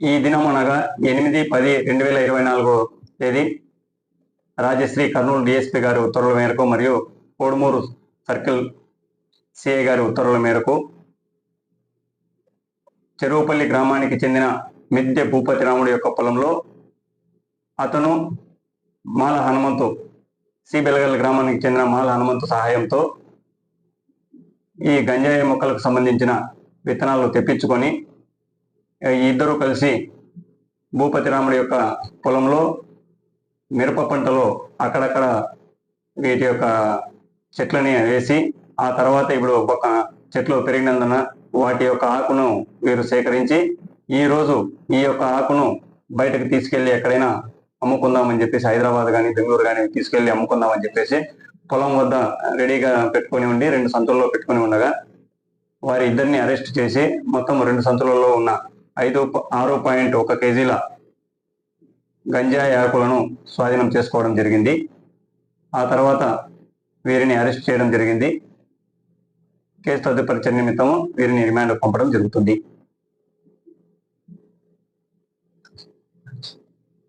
ఈ దినం అనగా ఎనిమిది పది రెండు వేల ఇరవై నాలుగో తేదీ రాజశ్రీ కర్నూలు డిఎస్పీ గారి ఉత్తర్వుల మేరకు మరియు కోడుమూరు సర్కిల్ సిఐ గారి ఉత్తర్వుల మేరకు చెరువుపల్లి గ్రామానికి చెందిన మిద్దె భూపతి రాముడు యొక్క పొలంలో అతను మాల హనుమంతు సి బెలగల్ గ్రామానికి చెందిన మాల హనుమంతు సహాయంతో ఈ గంజాయి మొక్కలకు సంబంధించిన విత్తనాలు తెప్పించుకొని ఇద్దరు కలిసి భూపతి రాముడి యొక్క పొలంలో మిరప పంటలో అక్కడక్కడ వీటి యొక్క చెట్లని వేసి ఆ తర్వాత ఇప్పుడు ఒక చెట్లు పెరిగినందున వాటి యొక్క ఆకును వీరు సేకరించి ఈ రోజు ఈ యొక్క ఆకును బయటకు తీసుకెళ్ళి ఎక్కడైనా అమ్ముకుందామని చెప్పేసి హైదరాబాద్ కానీ బెంగళూరు కానీ తీసుకెళ్ళి అమ్ముకుందామని చెప్పేసి పొలం వద్ద రెడీగా పెట్టుకొని ఉండి రెండు సంతుల్లో పెట్టుకొని ఉండగా వారి ఇద్దరిని అరెస్ట్ చేసి మొత్తం రెండు సంతులలో ఉన్న ఐదు ప- ఆరు పాయింట్ ఒక కేజీల గంజాయి ఆకులను స్వాధీనం చేసుకోవడం జరిగింది. ఆ తర్వాత వీరిని అరెస్ట్ చేయడం జరిగింది. కేసు తదుపరి చర్య నిమిత్తము వీరిని రిమాండ్ పంపడం జరుగుతుంది.